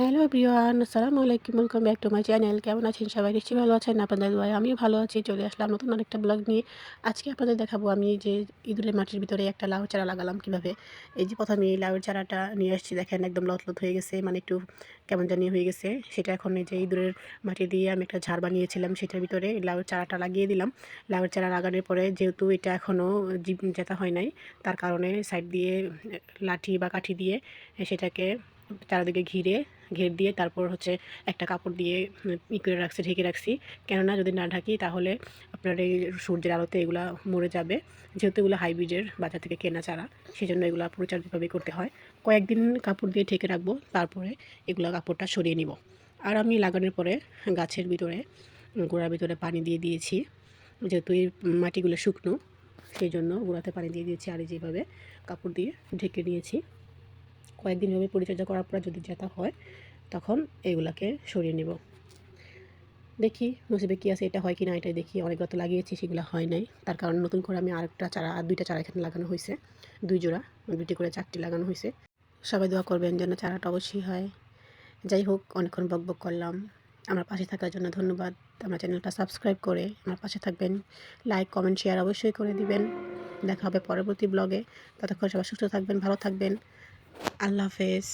Hello প্রিয়ান আসসালামু আলাইকুম। Welcome back to my channel কেমন আছেন সবাই? নিশ্চয়ই ভালো আছেন। আপনাদের দোয়ায় আমিও ভালো আছি। চলে আসলাম নতুন আরেকটা ব্লগ নিয়ে। আজকে আপনাদের দেখাবো আমি যে ইঁদুরের মাটির ভিতরে একটা লাউ চারা লাগালাম কীভাবে। এই যে প্রথমে এই লাউয়ের চারাটা নিয়ে আসছি। দেখেন একদম লত লত হয়ে গেছে মানে একটু কেমন জানি হয়ে গেছে। সেটা এখন এই যে ইঁদুরের মাটি দিয়ে আমি একটা ঝাড় বানিয়েছিলাম। সেটার ভিতরে লাউয়ের চারাটা লাগিয়ে দিলাম। লাউয়ের চারা লাগানোর পরে যেহেতু এটা এখনও জীব জেতা হয় নাই, তার কারণে সাইড দিয়ে লাঠি বা কাঠি দিয়ে সেটাকে চারিদিকে ঘিরে, ঘের দিয়ে তারপর হচ্ছে একটা কাপড় দিয়ে ই করে রাখছি, ঢেকে রাখছি। কেননা যদি না ঢাকি তাহলে আপনার এই সূর্যের আলোতে এগুলা মরে যাবে। যেহেতু এগুলো হাইব্রিডের বাজার থেকে কেনা চারা সেই জন্য এগুলো পরিচর্যাভাবে করতে হয়। কয়েকদিন কাপড় দিয়ে ঢেকে রাখব, তারপরে এগুলো কাপড়টা সরিয়ে নিব। আর আমি লাগানোর পরে গাছের ভিতরে, গোড়ার ভিতরে পানি দিয়ে দিয়েছি। যেহেতু এই মাটিগুলো শুকনো, সেই জন্য গোড়াতে পানি দিয়ে দিয়েছি। আর যেভাবে কাপড় দিয়ে ঢেকে নিয়েছি। কয়েকদিন এভাবে পরিচর্যা করার পর যদি জেতা হয়, তখন এগুলাকে সরিয়ে নেব। দেখি নসিবে কী আছে, এটা হয় কি না এটাই দেখি। অনেক তো লাগিয়েছি, সেগুলো হয় নাই। তার কারণ নতুন করে আমি আরেকটা চারা আর দুইটা চারা এখানে লাগানো হয়েছে। দুই জোড়া দুটি করে চারটি লাগানো হয়েছে। সবাই দোয়া করবেন যেন চারাটা অবশ্যই হয়। যাই হোক, অনেকক্ষণ বক বক করলাম। আমার পাশে থাকার জন্য ধন্যবাদ। আমার চ্যানেলটা সাবস্ক্রাইব করে আমার পাশে থাকবেন। লাইক, কমেন্ট, শেয়ার অবশ্যই করে দিবেন। দেখা হবে পরবর্তী ব্লগে। ততক্ষণ সবাই সুস্থ থাকবেন, ভালো থাকবেন। আল্লাহ হাফেজ